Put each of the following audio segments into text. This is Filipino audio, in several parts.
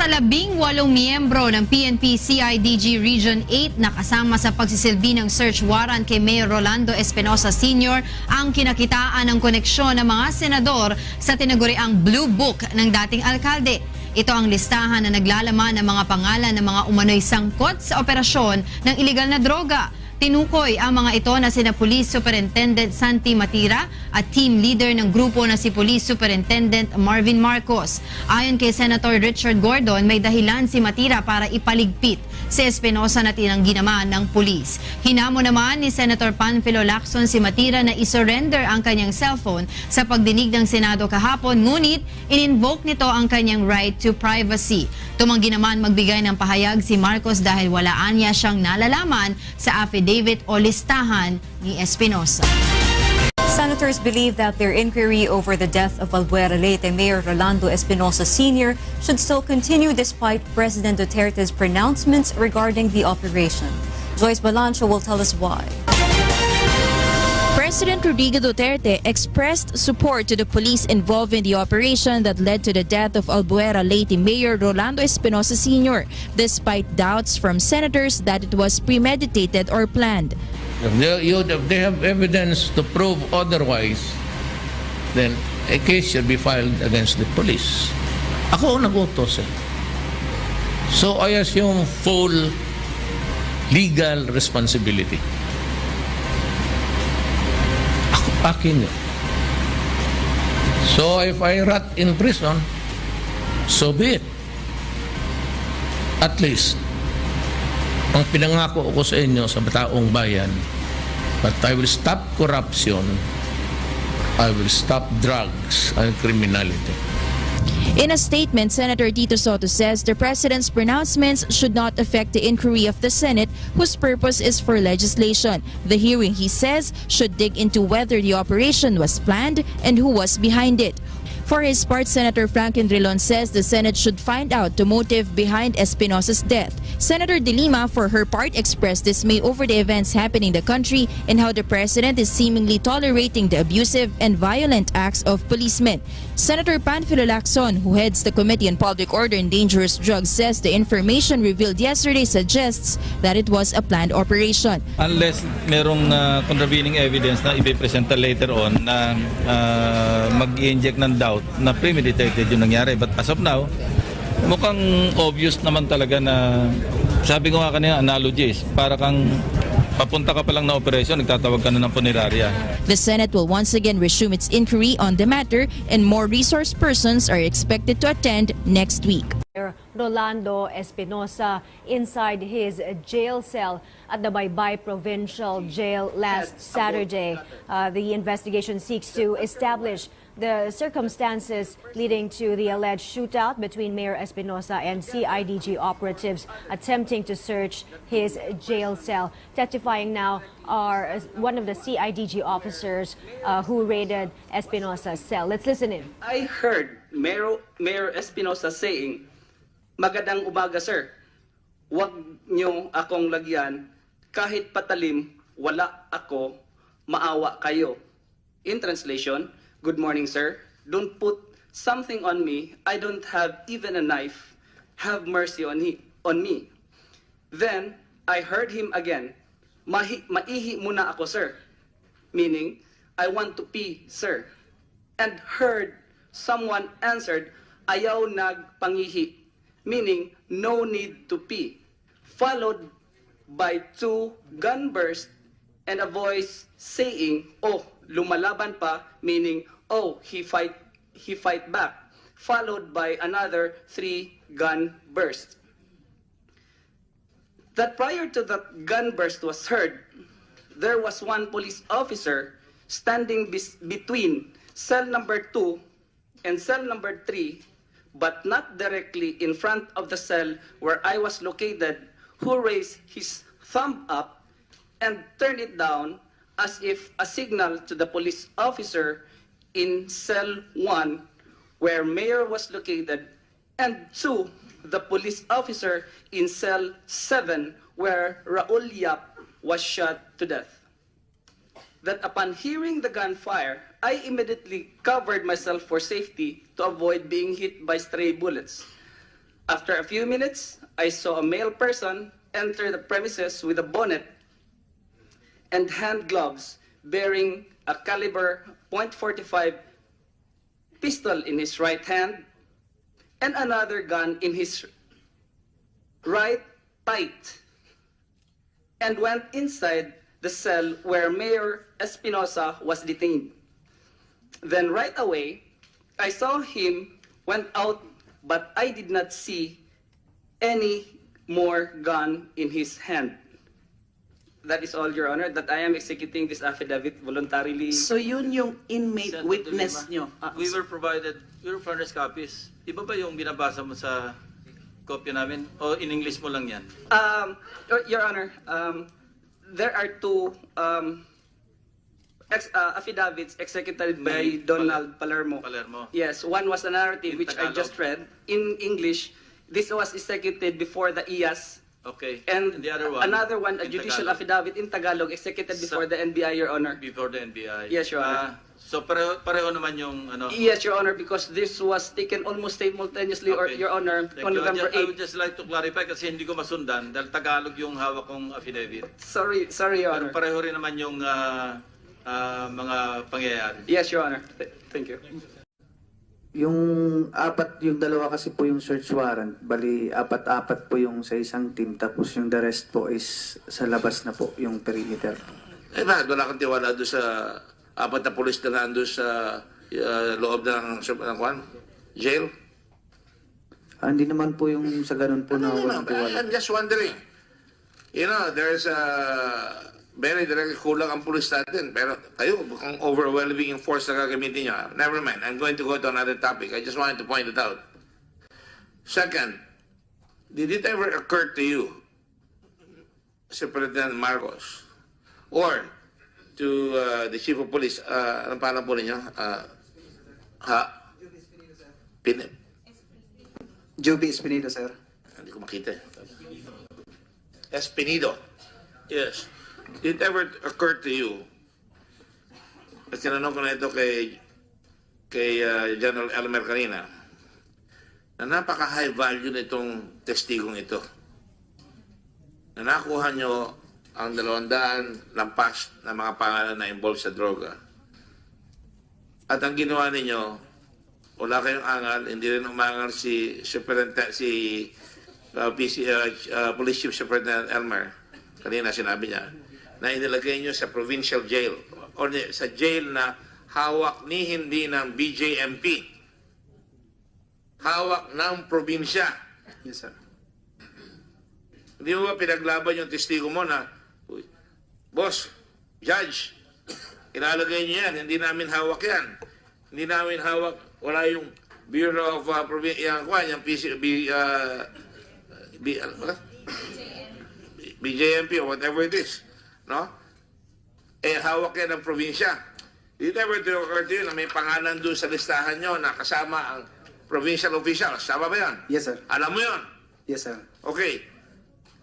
Sa labing walong miyembro ng PNP CIDG Region 8 na kasama sa pagsisilbi ng search warrant kay Mayor Rolando Espinosa Sr. ang kinakitaan ng koneksyon ng mga senador sa tinaguriang Blue Book ng dating alkalde. Ito ang listahan na naglalaman ng mga pangalan ng mga umano'y sangkot sa operasyon ng ilegal na droga. Tinukoy ang mga ito na sina Police Superintendent Santi Matira at team leader ng grupo na si Police Superintendent Marvin Marcos. Ayon kay Senator Richard Gordon, may dahilan si Matira para ipaligpit si Espinosa na tinanggi naman ng pulis. Hinamo naman ni Senator Panfilo Lacson si Matira na isurrender ang kanyang cellphone sa pagdinig ng Senado kahapon, ngunit in-invoke nito ang kanyang right to privacy. Tumanggi naman magbigay ng pahayag si Marcos dahil walaan niya siyang nalalaman sa affidavit o listahan ni Espinosa. Senators believe that their inquiry over the death of Albuera Leyte Mayor Rolando Espinosa Sr. should still continue despite President Duterte's pronouncements regarding the operation. Joyce Balancho will tell us why. President Rodrigo Duterte expressed support to the police involved in the operation that led to the death of Albuera Leyte Mayor Rolando Espinosa Sr., despite doubts from senators that it was premeditated or planned. If they, you, if they have evidence to prove otherwise, then a case should be filed against the police. Ako ang eh. So I assume full legal responsibility. Akin yun. So if I rot in prison, so be it. At least, ang pinangako ko sa inyo sa taong bayan, but I will stop corruption, I will stop drugs and criminality. In a statement, Senator Tito Soto says the president's pronouncements should not affect the inquiry of the Senate, whose purpose is for legislation. The hearing, he says, should dig into whether the operation was planned and who was behind it. For his part, Senator Franklin Drilon says the Senate should find out the motive behind Espinosa's death. Senator De Lima, for her part, expressed dismay over the events happening in the country and how the president is seemingly tolerating the abusive and violent acts of policemen. Senator Panfilo Lacson, who heads the Committee on Public Order and Dangerous Drugs, says the information revealed yesterday suggests that it was a planned operation. Unless merong uh, contravening evidence na ipipresenta later on na uh, mag-inject ng doubt na premeditated yung nangyari. But as of now, mukhang obvious naman talaga na sabi ko nga kanina, analogy is para kang papunta ka pa lang na operasyon, nagtatawag ka na ng punerarya. The Senate will once again resume its inquiry on the matter and more resource persons are expected to attend next week. Rolando Espinosa inside his jail cell at the Baybay Provincial Jail last Saturday. Uh, the investigation seeks to establish the circumstances leading to the alleged shootout between Mayor Espinosa and CIDG operatives attempting to search his jail cell. Testifying now are one of the CIDG officers uh, who raided Espinosa's cell. Let's listen in. I heard Mayor, Mayor Espinosa saying, Magandang umaga, sir. Huwag niyong akong lagyan. Kahit patalim, wala ako, maawa kayo. In translation, Good morning, sir. Don't put something on me. I don't have even a knife. Have mercy on, he, on me. Then, I heard him again. Mahi, maihi muna ako, sir. Meaning, I want to pee, sir. And heard someone answered, ayaw nagpangihi. Meaning, no need to pee. Followed by two gun bursts and a voice saying, oh, lumalaban pa, meaning, oh, he fight, he fight back. Followed by another three gun bursts. That prior to the gun burst was heard, there was one police officer standing between cell number two and cell number three, but not directly in front of the cell where I was located, who raised his thumb up and turned it down as if a signal to the police officer in cell one where mayor was located and two the police officer in cell 7 where Raul Yap was shot to death. That upon hearing the gunfire, I immediately covered myself for safety to avoid being hit by stray bullets. After a few minutes, I saw a male person enter the premises with a bonnet and hand gloves bearing a caliber .45 pistol in his right hand and another gun in his right tight and went inside the cell where Mayor Espinosa was detained. Then right away, I saw him went out, but I did not see any more gun in his hand. That is all, Your Honor, that I am executing this affidavit voluntarily. So yun yung inmate Senator witness Lima, nyo. Ah, We were provided, we were furnished copies. Iba ba yung binabasa mo sa kopya namin? O in English mo lang yan? Um, Your, Your Honor, um, there are two um, ex, uh, affidavits executed by By Donald Palermo. Palermo. Yes, one was a narrative In which I just read in English. This was executed before the IAS. Okay. And the other one? another one, a in judicial Tagalog, affidavit in Tagalog executed Sa- before the NBI, Your Honor. Before the NBI. Yes, Your Honor. Ah, so pareho, pareho naman yung ano? Yes, Your Honor, because this was taken almost simultaneously, or Okay. Your Honor, Thank on you. I November ju- I would 8. just like to clarify kasi hindi ko masundan dahil Tagalog yung hawak kong affidavit. Sorry, sorry, Your Pero Honor. pareho rin naman yung ah, ah, mga pangyayari. Yes, Your Honor. Th- Thank you. Yung apat, yung dalawa kasi po yung search warrant. Bali, apat-apat po yung sa isang team. Tapos yung the rest po is sa labas na po, yung perimeter. Eh bakit wala kang tiwala doon sa apat na pulis na nandun sa uh, loob ng, ng kwan? Jail? Ah, hindi naman po yung sa ganun po na No, no, walang tiwala. I'm just wondering. You know, there's a very direct kulang ang pulis natin. Pero kayo, mukhang overwhelming yung force na gagamitin nyo. Never mind. I'm going to go to another topic. I just wanted to point it out. Second, did it ever occur to you, Superintendent Marcos, or to uh, the Chief of Police, uh, anong pangalan po ninyo? Uh, ha? Pin Joby Espinido, sir. hindi ko makita eh. Espinido. Yes. It ever occur to you, at tinanong ko na ito kay, kay uh, General Elmer kanina, na napaka-high value nitong testigong ito. Na nakuha nyo ang dalawang daan lampas na mga pangalan na involved sa droga. At ang ginawa ninyo, wala kayong angal, hindi rin umangal si Superintendent, si uh, PC, uh, uh, Police Chief Superintendent Elmer. Kanina sinabi niya, na inilagay nyo sa provincial jail o sa jail na hawak ni hindi ng BJMP. Hawak ng probinsya. Yes, sir. Hindi mo ba pinaglaban yung testigo mo na, "Uy, Boss, Judge, ilalagay niyo yan, hindi namin hawak yan. Hindi namin hawak, wala yung Bureau of uh, Provin- yung, kwan, yung PC, B, uh, B, ano ba? BJMP or whatever it is. No? Eh, hawak yan ng probinsya. Did it ever to occur to you na may pangalan doon sa listahan nyo na kasama ang provincial officials? Tama ba yan? Yes, sir. Alam mo yon? Yes, sir. Okay.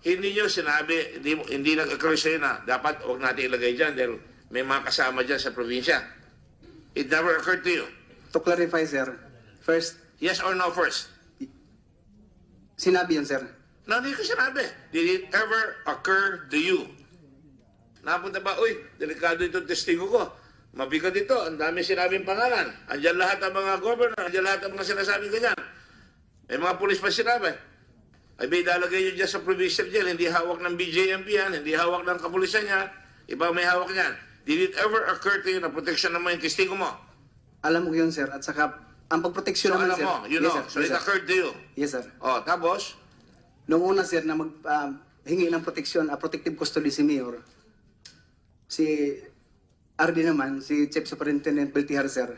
Hindi nyo sinabi, hindi, hindi nag-occur sa'yo na dapat huwag natin ilagay dyan dahil may mga kasama dyan sa probinsya. It never occurred to you. To clarify, sir, first, Yes or no first? sinabi yun, sir. No, hindi ko sinabi. Did it ever occur to you? Napunta ba, uy, delikado itong testigo ko. Mabigat ito, ang dami sinabing pangalan. Andyan lahat ang mga governor, andyan lahat ang mga sinasabing ganyan. May mga pulis pa sinabi. Ay, may ilalagay yun dyan sa provincial jail, hindi hawak ng BJMP yan, hindi hawak ng kapulisan niya, iba may hawak niyan. Did it ever occur to you na protection naman yung testigo mo? Alam mo yun, sir. At saka, ang pagproteksyon So, naman, alam sir. mo, you yes, know, sir. so yes, it sir. occurred to you. Yes, sir. Oh, tapos, Noong una, sir, na mag, ah, hingi ng proteksyon, a protective custody si Mayor, si RD naman, si Chief Superintendent Beltihar, sir,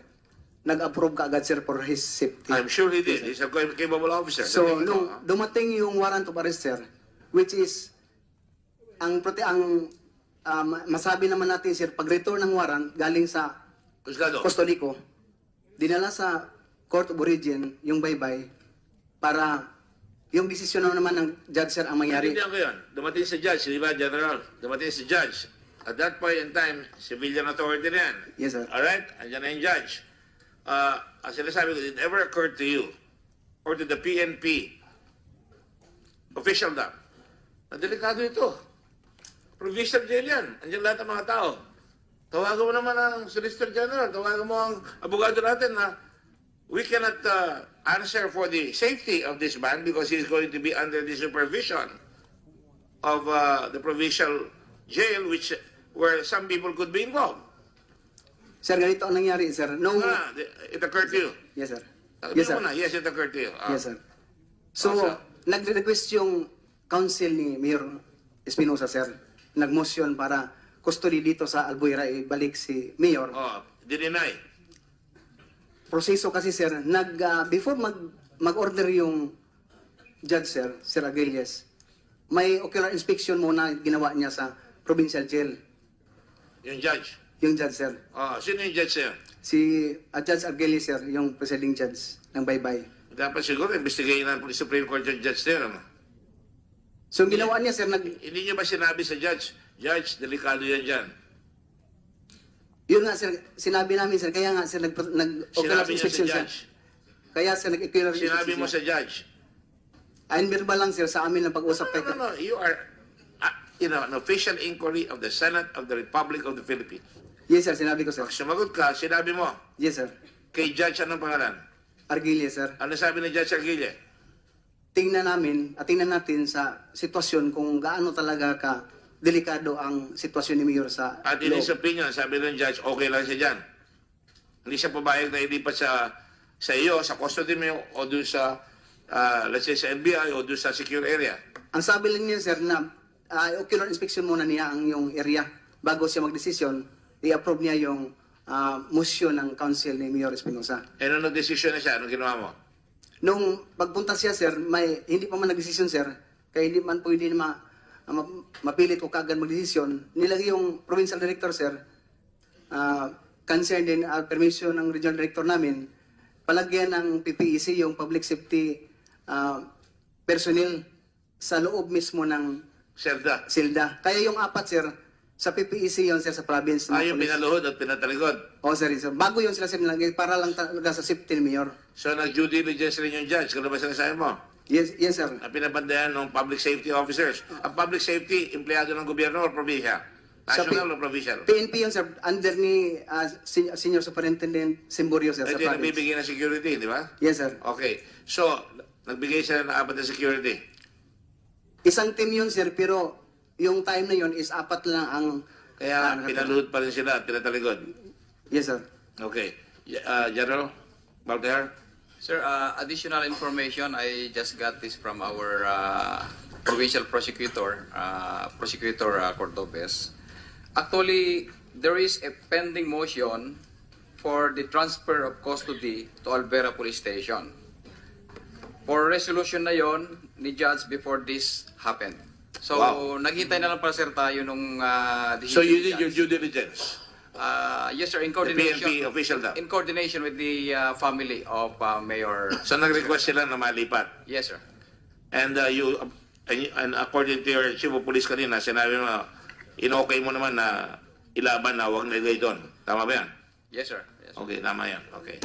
nag-approve ka agad, sir, for his safety. I'm sure he did. He's a capable officer. So, nung dumating yung warrant of arrest, sir, which is, ang, prote ang ma- masabi naman natin, sir, pag-return ng warrant galing sa Husgado. custody ko, dinala sa Court of Origin yung baybay para yung desisyon na naman ng judge sir ang mangyari. Naintindihan ko yun. Dumating si judge, di ba, General? Dumating si judge. At that point in time, civilian authority na yan. Yes, sir. Alright? Andiyan na yung judge. Uh, ang sinasabi ko, did it ever occur to you or to the PNP official na na delikado ito? Provincial jail yan. Andiyan lahat ng mga tao. Tawagan mo naman ang Solicitor General. Tawagan mo ang abogado natin na we cannot uh, answer for the safety of this man because he's going to be under the supervision of uh, the provincial jail which where some people could be involved. Sir, ganito ang nangyari, sir. Nung, Ah, it occurred to you. yes, sir. Sabi Yes, sir. na, yes, it occurred to you. Ah. Yes, sir. So, sir. nagre-request yung council ni Mayor Espinosa, sir. Nag-motion para custody dito sa Albuera, ibalik si Mayor. Oh, deny. Proseso kasi, sir, nag, ah, before mag, mag-order yung judge, sir, Sir Aguilias, may ocular inspection muna ginawa niya sa provincial jail. Yung judge. Yung judge, sir. Oh, sino yung judge sa'yo? Si ah, Judge Aguilias, sir, yung presiding judge ng Baybay. Dapat siguro, investigayin ng Supreme Court yung judge there. Ano? So, yung ginawa niya, sir, nag, Hindi niyo ba sinabi sa judge, Judge, delikado yan dyan. Yun nga sir, sinabi namin sir, kaya nga sir nag nag Sinabi niya sa judge. Kaya sir nag ocular Sinabi mo sa judge. Ayun verbal lang sir sa amin ng pag-usap No, kay no, no. You are, know, an official inquiry of the Senate of the Republic of the Philippines. Yes sir, sinabi ko sir. Pag sumagot ka, sinabi mo, Yes sir. kay Judge anong pangalan? Argilia sir. Ano sabi ni Judge Arguille? Tingnan namin at tingnan natin sa sitwasyon kung gaano talaga ka delikado ang sitwasyon ni Mayor sa At in his opinion, sabi ng judge, okay lang siya dyan. Hindi siya pabayag na ilipat sa sa iyo, sa custody mo, o doon sa, ah, let's say, sa NBI, o doon sa secure area. Ang sabi lang niya sir na ah, ocular inspection muna niya ang yung area bago siya magdesisyon, i-approve niya yung ah, motion ng council ni Mayor Espinosa. E nung nag-desisyon na siya, anong ginawa mo? Nung pagpunta siya, sir, may, hindi pa man nagdesisyon, sir. Kaya hindi man pwede na ma, ma, mapilit ko kagad magdesisyon. Nilagay yung provincial director, sir, uh, concerned din, uh, permission ng regional director namin, palagyan ng PPEC yung public safety uh, personnel sa loob mismo ng Serda. silda. Kaya yung apat, sir, sa PPEC yun, sir, sa province. ng Ah, yung police. pinaluhod at pinatalikod. Oh, sir, sir. Bago yun sila, sir, nilagay para lang talaga sa safety ni Mayor. So, nag-due diligence rin yung judge. Kung ano ba sinasabi mo? Yes, yes, sir. Na pinabandayan ng public safety officers. Ang public safety, empleyado ng gobyerno o probinsya? Sa National P- o provincial? PNP yun, sir, under ni ah, sen- Senior Superintendent Simborio, sir, sa Ito yung province. nagbibigay ng security, di ba? Yes, sir. Okay. So, nagbigay sila ng apat na security. Isang team yun, sir, pero yung time na yun is apat lang ang... Kaya ah, pinaluhod pa rin sila at pinatalikod. Yes, sir. Okay. Uh, General Baldejar? Sir, uh, additional information, I just got this from our uh, provincial prosecutor, uh, Prosecutor uh, Cordobes. Actually, there is a pending motion for the transfer of custody to Alvera Police Station. For resolution na yon ni judge before this happened. So, Wow. naghintay na lang pala sir tayo nung uh, So, you did your due diligence? Uh, yes sir, in The coordination. PNP official na? In coordination with the uh, family of uh, Mayor. So, nag-request sila na malipat? Yes, sir. And uh, you, and, and according to your chief of police kanina, sinabi mo, in-okay mo naman na ilaban na huwag na doon. Tama ba yan? Yes, sir. Yes. Okay, tama yan. Okay.